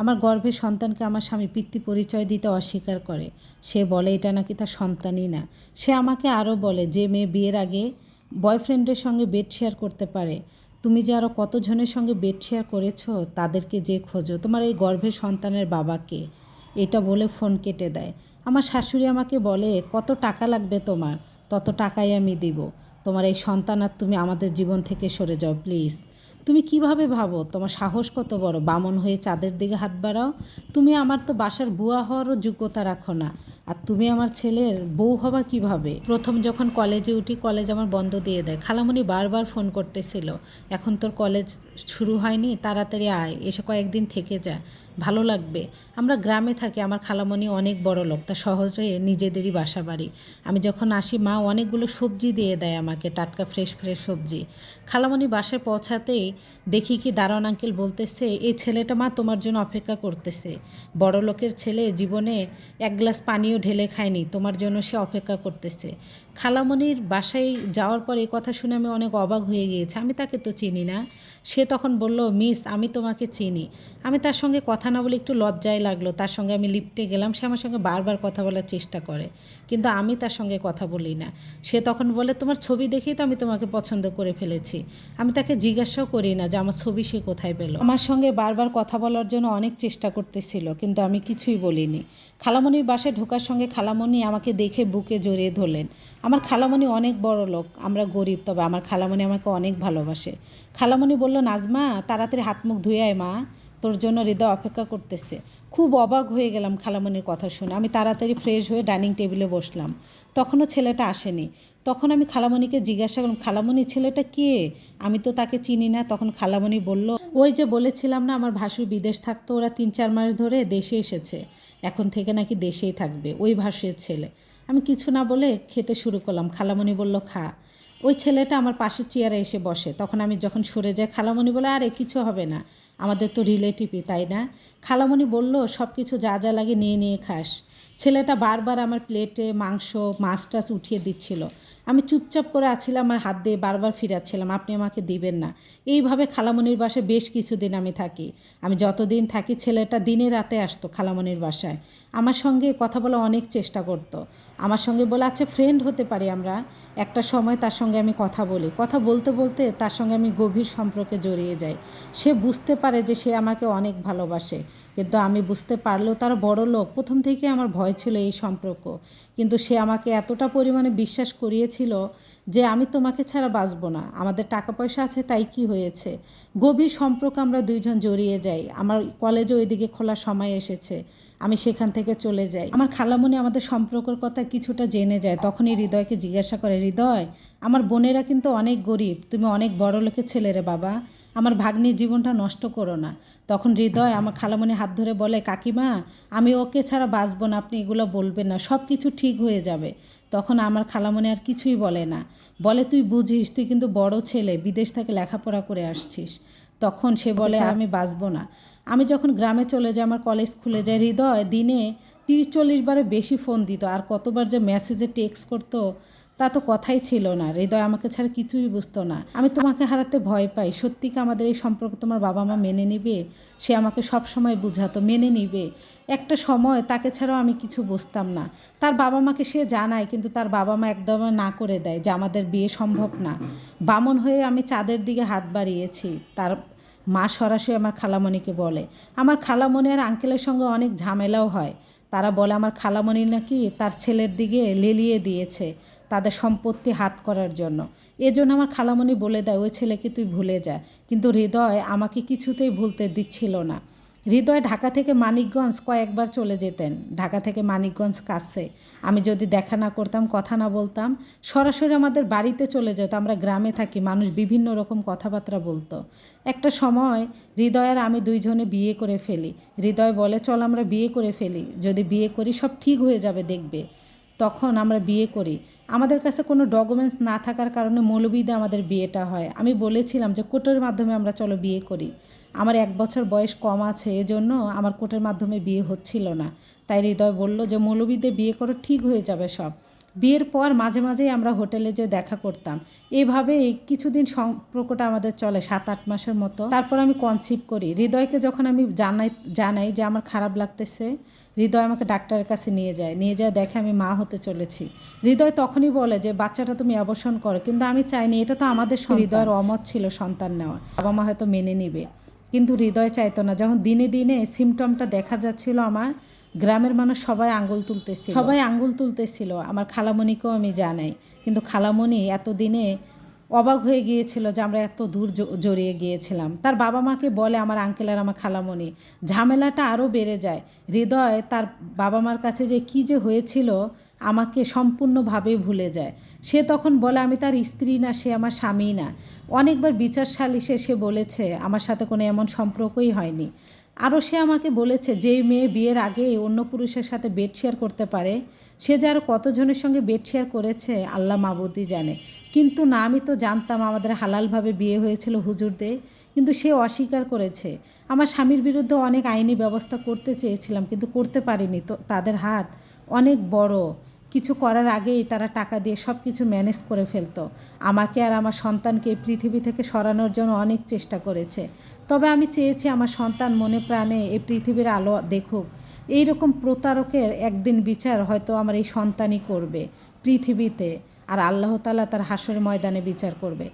আমার গর্ভের সন্তানকে আমার স্বামী পিতৃ পরিচয় দিতে অস্বীকার করে। সে বলে, এটা নাকি তার সন্তানই না। সে আমাকে আরও বলে, যে মেয়ে বিয়ের আগে বয়ফ্রেন্ডের সঙ্গে বেড শেয়ার করতে পারে, তুমি যে আরও কতজনের সঙ্গে বেড শেয়ার করেছ, তাদেরকে যে খোঁজো। তোমার এই গর্ভের সন্তানের বাবাকে এটা বলে ফোন কেটে দেয়। আমার শাশুড়ি আমাকে বলে, কত টাকা লাগবে তোমার? তত টাকাই আমি দিব। তোমার এই সন্তান আর তুমি আমাদের জীবন থেকে সরে যাও, প্লিজ। তুমি কীভাবে ভাবো? তোমার সাহস কত বড়? বামন হয়ে চাঁদের দিকে হাত বাড়াও। তুমি আমার তো বাসার বুয়া হওয়ারও যোগ্যতা রাখো না। আর তুমি আমার ছেলের বউ হবা কীভাবে? প্রথম যখন কলেজে উঠি, কলেজ আমার বন্ধ দিয়ে দেয়। খালামণি বারবার ফোন করতেছিল। এখন তোর কলেজ শুরু হয়নি, তাড়াতাড়ি আয়, এসে কয়েকদিন থেকে যা। ভালো লাগবে। আমরা গ্রামে থাকি, আমার খালামণি অনেক বড় লোক, তা শহরে নিজেদেরই বাসা বাড়ি আমি যখন আসি, মা অনেকগুলো সবজি দিয়ে দেয় আমাকে, টাটকা ফ্রেশ ফ্রেশ সবজি। খালামণি বাসায় পৌঁছাতেই দেখি কি দারণ আঙ্কেল বলতেছে, এই ছেলেটা মা তোমার জন্য অপেক্ষা করতেছে। বড় লোকের ছেলে জীবনে এক গ্লাস পানিও ঢেলে খায়নি, তোমার জন্য সে অপেক্ষা করতেছে। খালামণির বাসায় যাওয়ার পর এই কথা শুনে আমি অনেক অবাক হয়ে গিয়েছি। আমি তাকে তো চিনি না। সে তখন বলল, মিস, আমি তোমাকে চিনি। আমি তার সঙ্গে কথা না বলে একটু লজ্জায় লাগল। তার সঙ্গে আমি লিফটে গেলাম। সে আমার সঙ্গে বারবার কথা বলার চেষ্টা করে। কিন্তু আমি তার সঙ্গে কথা বলি না। সে তখন বলে, তোমার ছবি দেখেই তো আমি তোমাকে পছন্দ করে ফেলেছি। আমি তাকে জিজ্ঞাসাও করি না যে আমার ছবি সে কোথায় পেল। আমার সঙ্গে বারবার কথা বলার জন্য অনেক চেষ্টা করতেছিল, কিন্তু আমি কিছুই বলিনি। খালামণির বাসায় ঢোকার সঙ্গে খালামণি আমাকে দেখে বুকে জড়িয়ে ধরলেন। আমার খালামণি অনেক বড় লোক, আমরা গরিব, তবে আমার খালামণি আমাকে অনেক ভালোবাসে। খালামণি বলল, নাজমা, তাড়াতাড়ি হাত মুখ ধুয়ে আয় মা। তোর জন্য হৃদয় অপেক্ষা করতেছে। খুব অবাক হয়ে গেলাম খালামণির কথা শুনে। আমি তাড়াতাড়ি ফ্রেশ হয়ে ডাইনিং টেবিলে বসলাম। তখনও ছেলেটা আসেনি। তখন আমি খালামণিকে জিজ্ঞাসা করলাম, খালামণি, ছেলেটা কে? আমি তো তাকে চিনি না। তখন খালামণি বলল, ওই যে বলেছিলাম না, আমার ভাসুর বিদেশ থাকতো, ওরা তিন চার মাস ধরে দেশে এসেছে। এখন থেকে নাকি দেশেই থাকবে, ওই ভাসুর ছেলে। আমি কিছু না বলে খেতে শুরু করলাম। খালামণি বলল, খা। ওই ছেলেটা আমার পাশের চেয়ারে এসে বসে। তখন আমি যখন সরে যাই, খালামণি বলে, আরে, কিছু হবে না। আমাদের তো রিলেটিভই তাই না? খালামণি বলল সব কিছু যা যা লাগে নিয়ে নিয়ে খাস। ছেলেটা বারবার আমার প্লেটে মাংস মাছ টাছ উঠিয়ে দিচ্ছিল। আমি চুপচাপ করে আছিলাম আমার হাত দিয়ে বারবার ফিরাচ্ছিলাম, আপনি আমাকে দিবেন না। এইভাবে খালামণির বাসায় বেশ কিছুদিন আমি থাকি। আমি যতদিন থাকি, ছেলেটা দিনে রাতে আসতো খালামণির বাসায়। আমার সঙ্গে কথা বলা অনেক চেষ্টা করতো। আমার সঙ্গে বলে আচ্ছা ফ্রেন্ড হতে পারি আমরা। একটা সময় তার সঙ্গে আমি কথা বলি। কথা বলতে বলতে তার সঙ্গে আমি গভীর সম্পর্কে জড়িয়ে যাই। সে বুঝতে পারে যে সে আমাকে অনেক ভালোবাসে, কিন্তু আমি বুঝতে পারলেও তার বড় লোক, প্রথম থেকে আমার ভয় ছিল এই সম্পর্ক। কিন্তু সে আমাকে এতটা পরিমাণে বিশ্বাস 七楼 যে আমি তোমাকে ছাড়া বাঁচব না। আমাদের টাকা পয়সা আছে, তাই কি হয়েছে? গভীর সম্পর্ক আমরা দুইজন জড়িয়ে যাই। আমার কলেজও ওইদিকে খোলার সময় এসেছে। আমি সেখান থেকে চলে যাই। আমার খালামণি আমাদের সম্পর্কের কথা কিছুটা জেনে যায়। তখনই হৃদয়কে জিজ্ঞাসা করে, হৃদয়, আমার বোনেরা কিন্তু অনেক গরিব। তুমি অনেক বড় লোকের ছেলে রে বাবা। আমার ভাগ্নির জীবনটা নষ্ট করো না। তখন হৃদয় আমার খালামণি হাত ধরে বলে, কাকিমা, আমি ওকে ছাড়া বাঁচবো না। আপনি এগুলো বলবেন না। সব কিছু ঠিক হয়ে যাবে। তখন আমার খালামণি আর কিছুই বলে না। বলে তুই বুঝিস তুই কিন্তু বড় ছেলে বিদেশ থেকে লেখাপড়া করে আসছিস। তখন সে বলে আমি বাঁচব না। আমি যখন গ্রামে চলে যাই আমার কলেজ খুলে যায় হৃদয় দিনে তিরিশ চল্লিশ বারে বেশি ফোন দিত আর কতবার যে মেসেজে টেক্সট করতো তা তো কথাই ছিল না। হৃদয় আমাকে ছাড়া কিছুই বুঝতো না। আমি তোমাকে হারাতে ভয় পাই। সত্যি কি আমাদের এই সম্পর্ক তোমার বাবা মা মেনে নিবে? সে আমাকে সব সময় বুঝাতো, মেনে নিবে। একটা সময় তাকে ছাড়াও আমি কিছু বুঝতাম না। তার বাবা মাকে সে জানায়, কিন্তু তার বাবা মা একদম না করে দেয় যে আমাদের বিয়ে সম্ভব না। বামন হয়ে আমি চাঁদের দিকে হাত বাড়িয়েছি। তার মা সরাসরি আমার খালামণিকে বলে। আমার খালামণি আর আঙ্কেলের সঙ্গে অনেক ঝামেলাও হয়। তারা বলে, আমার খালামণি নাকি তার ছেলের দিকে লেলিয়ে দিয়েছে। তাদের সম্পত্তি হাত করার জন্য। এজন্য আমার খালামণি বলে দেয়, ওই ছেলেকে তুই ভুলে যা। কিন্তু হৃদয় আমাকে কিছুতেই ভুলতে দিচ্ছিল না। হৃদয় ঢাকা থেকে মানিকগঞ্জ কয়েকবার চলে যেতেন। ঢাকা থেকে মানিকগঞ্জ কাছে। আমি যদি দেখা না করতাম, কথা না বলতাম, সরাসরি আমাদের বাড়িতে চলে যেত। আমরা গ্রামে থাকি, মানুষ বিভিন্ন রকম কথাবার্তা বলতো। একটা সময় হৃদয় আর আমি দুইজনে বিয়ে করে ফেলি। হৃদয় বলে, চল আমরা বিয়ে করে ফেলি। যদি বিয়ে করি, সব ঠিক হয়ে যাবে, দেখবে। তখন আমরা বিয়ে করি। আমাদের কাছে কোনো ডকুমেন্টস না থাকার কারণে মৌলবিদে আমাদের বিয়েটা হয়। আমি বলেছিলাম যে কোর্টের মাধ্যমে আমরা চলো বিয়ে করি। আমার এক বছর বয়স কম আছে, এজন্য আমার কোর্টের মাধ্যমে বিয়ে হচ্ছিল না। তাই হৃদয় বলল যে মৌলবিদে বিয়ে করো ঠিক হয়ে যাবে সব। বিয়ের পর মাঝে মাঝেই আমরা হোটেলে যে দেখা করতাম। এইভাবেই কিছুদিন সম্পর্কটা আমাদের চলে সাত আট মাসের মতো। তারপর আমি কনসিভ করি। হৃদয়কে যখন আমি জানাই জানাই যে আমার খারাপ লাগতেছে হৃদয় আমাকে ডাক্তারের কাছে নিয়ে যায়। নিয়ে যায় দেখে আমি মা হতে চলেছি। হৃদয় তখনই বলে যে বাচ্চাটা তুমি অবসান করো। কিন্তু আমি চাইনি এটা তো আমাদের। হৃদয়ের অমত ছিল সন্তান নেওয়ার। বাবা মা হয়তো মেনে নিবে। কিন্তু হৃদয় চাইতো না। যখন দিনে দিনে সিমটমটা দেখা যাচ্ছিল আমার গ্রামের মানুষ সবাই আঙ্গুল তুলতেছিল। সবাই আঙ্গুল তুলতেছিল। আমার খালামণিকেও আমি জানাই। কিন্তু খালামণি এতদিনে অবাক হয়ে গিয়েছিল যে আমরা এত দূর জড়িয়ে গিয়েছিলাম। তার বাবা মাকে বলে আমার আঙ্কেল আর আমার খালামণি, ঝামেলাটা আরও বেড়ে যায়। হৃদয় তার বাবা মার কাছে যে কী যে হয়েছিল, আমাকে সম্পূর্ণভাবে ভুলে যায়। সে তখন বলে, আমি তার স্ত্রী না, সে আমার স্বামী না। অনেকবার বিচার সালিশে সে বলেছে, আমার সাথে কোনো এমন সম্পর্কই হয়নি। আরও সে আমাকে বলেছে যে মেয়ে বিয়ের আগে অন্য পুরুষের সাথে বেড শেয়ার করতে পারে, সে যে আরও কতজনের সঙ্গে বেড শেয়ার করেছে, আল্লাহ মাবুদি জানে। কিন্তু না, আমি তো জানতাম আমাদের হালালভাবে বিয়ে হয়েছিল হুজুরদের, কিন্তু সে অস্বীকার করেছে। আমার স্বামীর বিরুদ্ধে অনেক আইনি ব্যবস্থা করতে চেয়েছিলাম, কিন্তু করতে পারিনি। তো তাদের হাত অনেক বড়। কিছু করার আগেই তারা টাকা দিয়ে সব কিছু ম্যানেজ করে ফেলতো। আমাকে আর আমার সন্তানকে পৃথিবী থেকে সরানোর জন্য অনেক চেষ্টা করেছে। তবে আমি চেয়েছি আমার সন্তান মনে প্রাণে এই পৃথিবীর আলো দেখুক। এই রকম প্রতারকের একদিন বিচার হয়তো আমার এই সন্তানই করবে পৃথিবীতে। আর আল্লাহ তালা তার হাসর ময়দানে বিচার করবে।